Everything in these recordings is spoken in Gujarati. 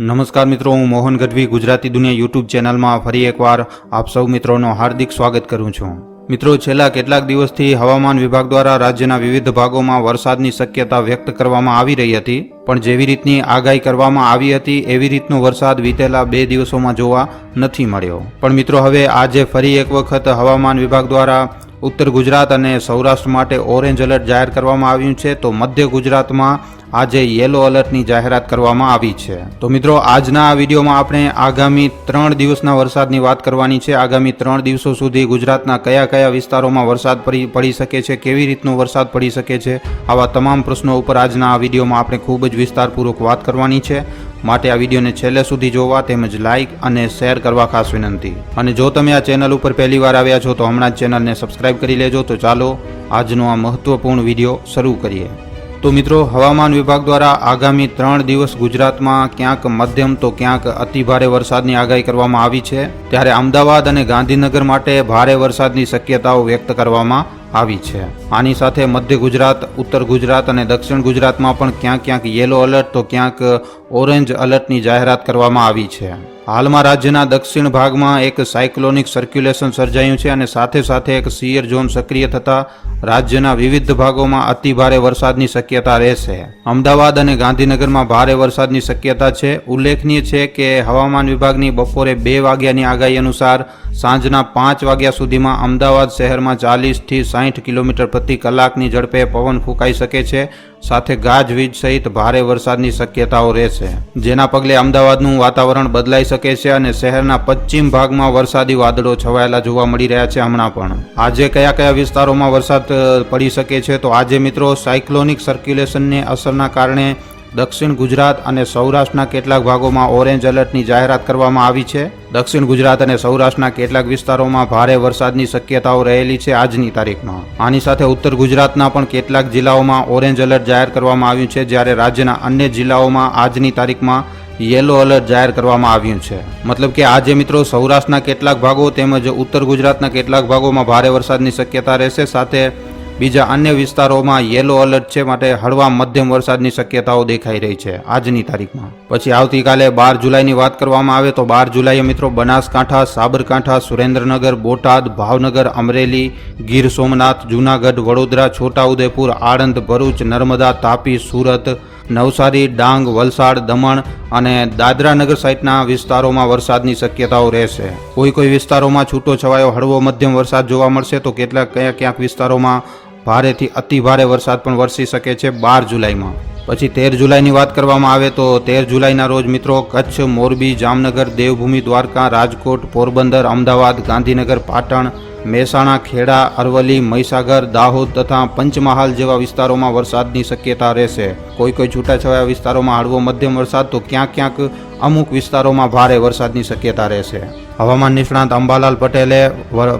નમસ્કાર મિત્રો, હું મોહન ગઢવી, ગુજરાતી દુનિયા યુટ્યુબ ચેનલમાં ફરી એકવાર આપ સૌ મિત્રોનો હાર્દિક સ્વાગત કરું છું. મિત્રો, છેલ્લા કેટલાક દિવસથી હવામાન વિભાગ દ્વારા રાજ્યના વિવિધ ભાગોમાં વરસાદની શક્યતા વ્યક્ત કરવામાં આવી રહી હતી, પણ જેવી રીતની આગાહી કરવામાં આવી હતી, એવી રીતનો વરસાદ વીતેલા બે દિવસોમાં જોવા નથી મળ્યો. પણ મિત્રો, હવે આજે ફરી એક વખત હવામાન વિભાગ દ્વારા ઉત્તર ગુજરાત અને સૌરાષ્ટ્ર માટે ઓરેન્જ એલર્ટ જાહેર કરવામાં આવ્યું છે. તો મધ્ય ગુજરાતમાં આજે યેલો એલર્ટની જાહેરાત કરવામાં આવી છે. તો મિત્રો, આજના આ વિડીયોમાં આપણે આગામી ત્રણ દિવસના વરસાદની વાત કરવાની છે. આગામી ત્રણ દિવસો સુધી ગુજરાતના કયા કયા વિસ્તારોમાં વરસાદ પડી પડી શકે છે, કેવી રીતનો વરસાદ પડી શકે છે, આવા તમામ પ્રશ્નો ઉપર આજના આ વિડીયોમાં આપણે ખૂબ જ વિસ્તારપૂર્વક વાત કરવાની છે. માટે આ વિડીયોને છેલ્લે સુધી જોવા તેમજ લાઇક અને શેર કરવા ખાસ વિનંતી. અને જો તમે આ ચેનલ ઉપર પહેલી વાર આવ્યા છો તો હમણાં જ ચેનલને સબસ્ક્રાઇબ કરી લેજો તો ચાલો આજનો આ મહત્વપૂર્ણ વીડિયો શરૂ કરીએ. તો મિત્રો, હવામાન વિભાગ દ્વારા આગામી ત્રણ દિવસ ગુજરાતમાં ક્યાંક મધ્યમ તો ક્યાંક અતિભારે વરસાદની આગાહી કરવામાં આવી છે. ત્યારે અમદાવાદ અને ગાંધીનગર માટે ભારે વરસાદની શક્યતાઓ વ્યક્ત કરવામાં આવી છે. આની સાથે મધ્ય ગુજરાત, ઉત્તર ગુજરાત અને દક્ષિણ ગુજરાતમાં પણ ક્યાંક ક્યાંક યેલો એલર્ટ, તો ક્યાંક ઓરેન્જ એલર્ટની જાહેરાત કરવામાં આવી છે. હાલમાં રાજ્યના દક્ષિણ ભાગમાં એક સાયક્લોનિક સર્ક્યુલેશન સર્જાયું છે અને સાથે સાથે એક સિયર ઝોન સક્રિય થતા રાજ્યના વિવિધ ભાગોમાં અતિભારે વરસાદની શક્યતા રહેશે. અમદાવાદ અને ગાંધીનગરમાં ભારે વરસાદની શક્યતા છે. ઉલ્લેખનીય છે કે હવામાન વિભાગની બપોરે બે વાગ્યાની આગાહી અનુસાર સાંજના પાંચ વાગ્યા સુધીમાં અમદાવાદ શહેરમાં ચાલીસથી સાઠ કિલોમીટર પ્રતિ કલાકની ઝડપે પવન ફૂંકાઈ શકે છે. સાથે ગાજવીજ સહિત ભારે વરસાદની શક્યતાઓ રહેશે. જેના પગલે અમદાવાદનું વાતાવરણ બદલાઈ શકે છે અને શહેરના પશ્ચિમ ભાગમાં વરસાદી વાદળો છવાયેલા જોવા મળી રહ્યા છે હમણાં પણ. આજે કયા કયા વિસ્તારોમાં વરસાદ પડી શકે છે? તો આજે મિત્રો સાયક્લોનિક સર્ક્યુલેશનની અસરના કારણે દક્ષિણ ગુજરાત અને સૌરાષ્ટ્રના કેટલાક ભાગોમાં ઓરેન્જ એલર્ટની જાહેરાત કરવામાં આવી છે. દક્ષિણ ગુજરાત અને સૌરાષ્ટ્રના કેટલાક વિસ્તારોમાં ભારે વરસાદની શક્યતાઓ રહેલી છે આજની તારીખમાં. આની સાથે ઉત્તર ગુજરાતના પણ કેટલાક જિલ્લાઓમાં ઓરેન્જ એલર્ટ જાહેર કરવામાં આવ્યું છે, જ્યારે રાજ્યના અન્ય જિલ્લાઓમાં આજની તારીખમાં યેલો એલર્ટ જાહેર કરવામાં આવ્યું છે. મતલબ કે આજે મિત્રો સૌરાષ્ટ્રના કેટલાક ભાગો તેમજ ઉત્તર ગુજરાતના કેટલાક ભાગોમાં ભારે વરસાદની શક્યતા રહેશે, સાથે બીજા અન્ય વિસ્તારોમાં યેલો એલર્ટ છે માટે હળવા મધ્યમ વરસાદની શક્યતાઓ દેખાઈ રહી છે આજની તારીખમાં. પછી આવતીકાલે બાર જુલાઈની વાત કરવામાં આવે તો બાર જુલાઈએ મિત્રો બનાસકાંઠા, સાબરકાંઠા, સુરેન્દ્રનગર, બોટાદ, ભાવનગર, અમરેલી, ગીર સોમનાથ, જૂનાગઢ, વડોદરા, છોટાઉદેપુર, આણંદ, ભરૂચ, નર્મદા, તાપી, સુરત, નવસારી, ડાંગ, વલસાડ, દમણ અને દાદરા નગર સાઇટના વિસ્તારોમાં વરસાદની શક્યતાઓ રહેશે. કોઈ કોઈ વિસ્તારોમાં છૂટો છવાયો હળવો મધ્યમ વરસાદ જોવા મળશે તો કેટલાક કયા ક્યાંક વિસ્તારોમાં ભારેથી અતિ ભારે વરસાદ પણ વરસી શકે છે બાર જુલાઈમાં. પછી તેર જુલાઈની વાત કરવામાં આવે તો તેર જુલાઈના રોજ મિત્રો કચ્છ, મોરબી, જામનગર, દેવભૂમિ, દ્વારકા, રાજકોટ, પોરબંદર, અમદાવાદ, ગાંધીનગર, પાટણ મહેસાણા, ખેડા, અરવલ્લી, મહીસાગર, દાહોદ તથા પંચમહાલ જેવા વિસ્તારોમાં વરસાદની શક્યતા રહેશે. કોઈ કોઈ છૂટાછવાયા વિસ્તારોમાં હળવો મધ્યમ વરસાદ તો ક્યાંક ક્યાંક અમુક વિસ્તારોમાં ભારે વરસાદની શક્યતા રહેશે. હવામાન નિષ્ણાંત અંબાલાલ પટેલે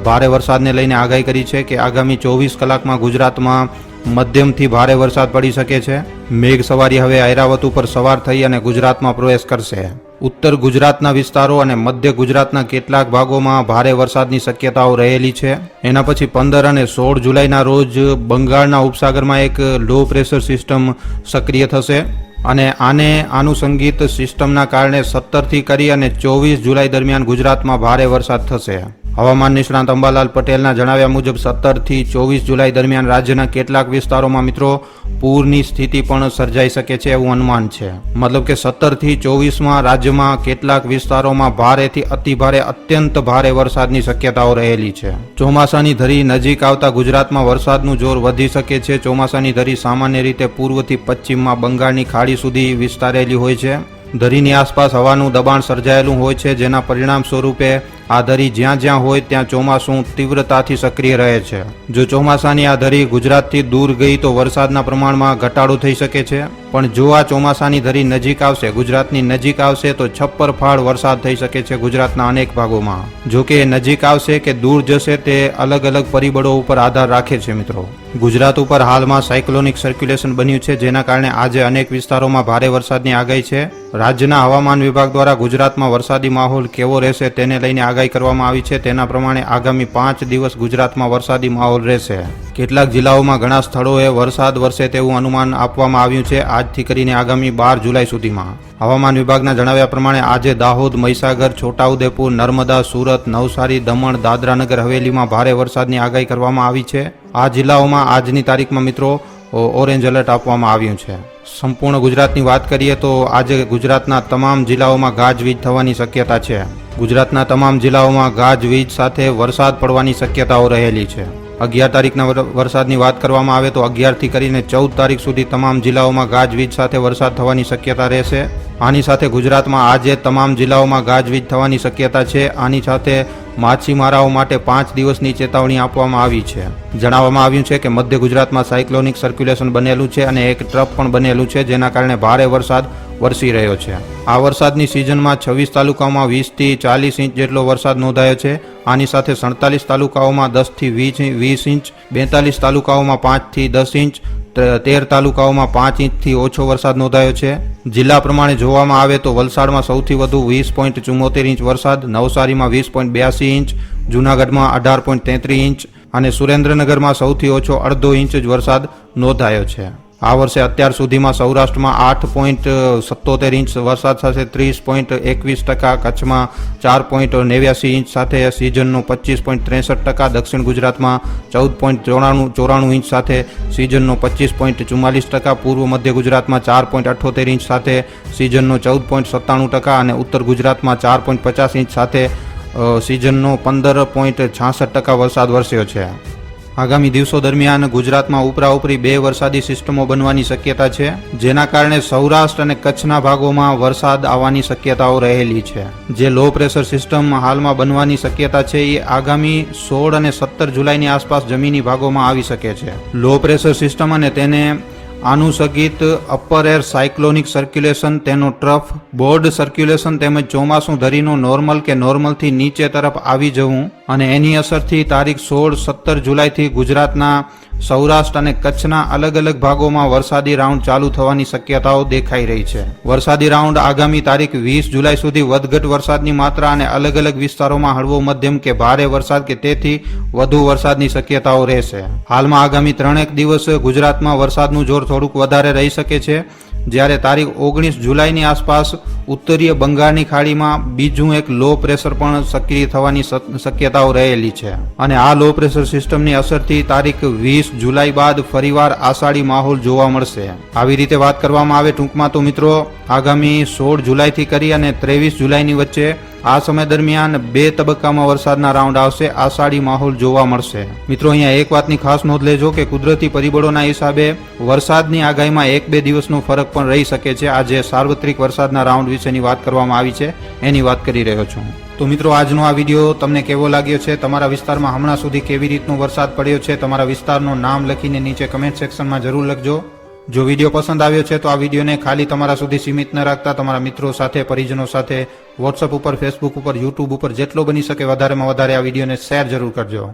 ભારે વરસાદને લઈને આગાહી કરી છે કે આગામી ચોવીસ કલાકમાં ગુજરાતમાં મધ્યમથી ભારે વરસાદ પડી શકે છે. મેઘ સવારી હવે ઐરાવત ઉપર સવાર થઈ અને ગુજરાતમાં પ્રવેશ કરશે. ઉત્તર ગુજરાતના વિસ્તારો અને મધ્ય ગુજરાતના કેટલાક ભાગોમાં ભારે વરસાદની શક્યતાઓ રહેલી છે. એના પછી પંદર અને સોળ જુલાઈના રોજ બંગાળના ઉપસાગરમાં એક લો પ્રેશર સિસ્ટમ સક્રિય થશે અને આને આનુષંગિક સિસ્ટમના કારણે સત્તરથી કરી અને ચોવીસ જુલાઈ દરમિયાન ગુજરાતમાં ભારે વરસાદ થશે. હવામાન નિષ્ણાંત અંબાલાલ પટેલના જણાવ્યા મુજબ સત્તરથી ચોવીસ જુલાઈ દરમિયાન રાજ્યના કેટલાક વિસ્તારોમાં મિત્રો, પૂરની સ્થિતિ પણ સર્જાઈ શકે છે એવું અનુમાન છે. મતલબ કે સત્તરથી ચોવીસમાં રાજ્યમાં કેટલાક વિસ્તારોમાં ભારેથી અતિભારે અત્યંત ભારે વરસાદની શક્યતાઓ રહેલી છે. ચોમાસાની ધરી નજીક આવતા ગુજરાતમાં વરસાદનું જોર વધી શકે છે. ચોમાસાની ધરી સામાન્ય રીતે પૂર્વથી પશ્ચિમમાં બંગાળની ખાડી સુધી વિસ્તારેલી હોય છે. ધરીની આસપાસ હવાનું દબાણ સર્જાયેલું હોય છે, જેના પરિણામ સ્વરૂપે આ ધરી જ્યાં જ્યાં હોય ત્યાં ચોમાસું તીવ્રતાથી સક્રિય રહે છે. જો ચોમાસાની આ ધરી ગુજરાતથી દૂર ગઈ તો વરસાદના પ્રમાણમાં ઘટાડો થઈ શકે છે. પણ જો આ ચોમાસાની ધરી નજીક આવશે, ગુજરાતની નજીક આવશે તો છપ્પર ફાળ વરસાદ થઈ શકે છે ગુજરાતના અનેક ભાગોમાં. જો કે નજીક આવશે કે દૂર જશે તે અલગ અલગ પરિબળો ઉપર આધાર રાખે છે મિત્રો. ગુજરાત ઉપર હાલમાં સાયક્લોનિક સર્ક્યુલેશન બન્યું છે, જેના કારણે આજે અનેક વિસ્તારોમાં ભારે વરસાદની આગાહી છે. રાજ્યના હવામાન વિભાગ દ્વારા ગુજરાતમાં વરસાદી માહોલ કેવો રહેશે તેને લઈને આગાહી આગાહી કરવામાં આવી છે. તેના પ્રમાણે આગામી પાંચ દિવસ ગુજરાતમાં વરસાદી માહોલ રહેશે. કેટલાક જિલ્લાઓમાં ઘણા સ્થળોએ વરસાદ વરસે તેવું અનુમાન આપવામાં આવ્યું છે. આજથી કરીને આગામી બાર જુલાઈ સુધીમાં. હવામાન વિભાગના જણાવ્યા પ્રમાણે આજે દાહોદ, મહીસાગર, છોટાઉદેપુર, નર્મદા, સુરત, નવસારી, દમણ, દાદરાનગર, હવેલીમાં ભારે વરસાદની આગાહી કરવામાં આવી છે. આ જિલ્લાઓમાં આજની તારીખમાં મિત્રો ઓરેન્જ એલર્ટ આપવામાં આવ્યું છે. સંપૂર્ણ ગુજરાતની વાત કરીએ તો આજે ગુજરાતના તમામ જિલ્લાઓમાં ગાજવીજ થવાની શક્યતા છે. ગુજરાતના તમામ જિલ્લાઓમાં ગાજવીજ સાથે વરસાદ પડવાની શક્યતાઓ રહેલી છે. અગિયાર તારીખના વર- વરસાદની વાત કરવામાં આવે તો અગિયારથી કરીને ચૌદ તારીખ સુધી તમામ જિલ્લાઓમાં ગાજવીજ સાથે વરસાદ થવાની શક્યતા રહેશે. આની સાથે ગુજરાતમાં આજે તમામ જિલ્લાઓમાં ગાજવીજ થવાની શક્યતા છે. આની સાથે માછીમારાઓ માટે પાંચ દિવસની ચેતવણી આપવામાં આવી છે. જણાવવામાં આવ્યું છે કે મધ્ય ગુજરાતમાં સાયક્લોનિક સર્ક્યુલેશન બનેલું છે અને એક ટ્રફ પણ બનેલું છે જેના કારણે ભારે વરસાદ વરસી રહ્યો છે. આ વરસાદની સિઝનમાં છવ્વીસ તાલુકાઓમાં વીસથી ચાલીસ ઇંચ જેટલો વરસાદ નોંધાયો છે. આની સાથે સડતાલીસ તાલુકાઓમાં દસથી વીસ વીસ ઇંચ, બેતાલીસ તાલુકાઓમાં પાંચથી દસ ઇંચ તેર તાલુકાઓમાં પાંચ ઇંચથી ઓછો વરસાદ નોંધાયો છે. જિલ્લા પ્રમાણે જોવામાં આવે તો વલસાડમાં સૌથી વધુ વીસ પોઈન્ટ ચુમ્મોતેર ઇંચ વરસાદ, નવસારીમાં વીસ પોઈન્ટ બ્યાસી ઇંચ, જૂનાગઢમાં અઢાર પોઈન્ટ તેત્રીસ ઇંચ અને સુરેન્દ્રનગરમાં સૌથી ઓછો અડધો ઇંચ જ વરસાદ નોંધાયો છે. આ વર્ષે અત્યાર સુધીમાં સૌરાષ્ટ્રમાં આઠ પોઈન્ટ સત્તોતેર ઇંચ વરસાદ સાથે ત્રીસ પોઈન્ટ એકવીસ ટકા, કચ્છમાં ચાર પોઈન્ટ નેવ્યાસી ઇંચ સાથે સિઝનનો પચીસ પોઈન્ટ ત્રેસઠ ટકા, દક્ષિણ ગુજરાતમાં ચૌદ પોઈન્ટ ચોરાણું ચોરાણું ઇંચ સાથે સિઝનનો પચીસ પોઈન્ટ ચુમ્માલીસ ટકા, પૂર્વ મધ્ય ગુજરાતમાં ચાર પોઈન્ટ અઠ્ઠોતેર ઇંચ સાથે સિઝનનો ચૌદ પોઈન્ટ સત્તાણું ટકા અને ઉત્તર ગુજરાતમાં ચાર પોઈન્ટ પચાસ ઇંચ સાથે સિઝનનો પંદર પોઈન્ટ છાસઠ ટકા વરસાદ વરસ્યો છે. આગામી દિવસો દરમિયાન ગુજરાતમાં ઉપરાઉપરી બે વરસાદી સિસ્ટમો બનવાની શક્યતા છે, જેના કારણે સૌરાષ્ટ્ર અને કચ્છના ભાગોમાં વરસાદ આવવાની શક્યતાઓ રહેલી છે. જે લો પ્રેશર સિસ્ટમ હાલમાં બનવાની શક્યતા છે, એ આગામી સોળ અને સત્તર જુલાઈની આસપાસ જમીની ભાગોમાં આવી શકે છે. લો પ્રેશર સિસ્ટમ અને તેને આનુષંગિત અપર એર સાયક્લોનિક સર્ક્યુલેશન તેનો ટ્રફ બોર્ડ સર્ક્યુલેશન તેમજ ચોમાસું ધરીનું નોર્મલ કે નોર્મલથી નીચે તરફ આવી જવું અને એની અસરથી તારીખ સોળ સત્તર જુલાઈથી ગુજરાતના સૌરાષ્ટ્ર અને કચ્છના અલગ અલગ ભાગોમાં વરસાદી રાઉન્ડ ચાલુ થવાની શક્યતાઓ દેખાઈ રહી છે. વરસાદી રાઉન્ડ આગામી તારીખ વીસ જુલાઈ સુધી વધઘટ વરસાદની માત્રા અને અલગ અલગ વિસ્તારોમાં હળવો મધ્યમ કે ભારે વરસાદ કે તેથી વધુ વરસાદની શક્યતાઓ રહેશે. હાલમાં આગામી ત્રણેક દિવસ ગુજરાતમાં વરસાદનું જોર થોડુંક વધારે રહી શકે છે. જ્યારે તારીખ ઓગણીસ જુલાઈની આસપાસ ઉત્તરીય બંગાળની ખાડીમાં બીજું એક લો પ્રેશર પણ સક્રિય થવાની શક- શક્યતાઓ રહેલી છે. અને આ લો પ્રેશર સિસ્ટમની અસરથી તારીખ વીસ જુલાઈ બાદ ફરીવાર આષાઢી માહોલ જોવા મળશે. આવી રીતે વાત કરવામાં આવે ટૂંકમાં તો મિત્રો, આગામી સોળ જુલાઈથી કરી અને ત્રેવીસ જુલાઈની વચ્ચે આ સમય દરમિયાન બે તબક્કામાં વરસાદના રાઉન્ડ આવશે. આષાઢી માહોલ જોવા મળશે. મિત્રો, અહીંયા એક વાતની ખાસ નોંધ લેજો કે કુદરતી પરિબળોના હિસાબે વરસાદની આગાહીમાં એક બે દિવસનો ફરક પણ રહી શકે છે. આજે સાર્વત્રિક વરસાદના રાઉન્ડ વિશેની વાત કરવામાં આવી છે. એની વાત કરી રહ્યો છું. તો મિત્રો, આજનો આ વીડિયો તમને કેવો લાગ્યો છે? તમારા વિસ્તારમાં હમણાં સુધી કેવી રીતનો વરસાદ પડ્યો છે? તમારા વિસ્તારનું નામ લખીને નીચે કમેન્ટ સેક્શનમાં જરૂર લખજો. જો વીડિયો પસંદ આવ્યો છે તો આ વિડીયોને ખાલી તમારા સુધી સીમિત ન રાખતા તમારા મિત્રો સાથે, પરિજનો સાથે વોટ્સઅપ ઉપર ફેસબુક ઉપર યુટ્યુબ ઉપર જેટલો બની શકે વધારેમાં વધારે આ વિડીયોને શેર જરૂર કરજો.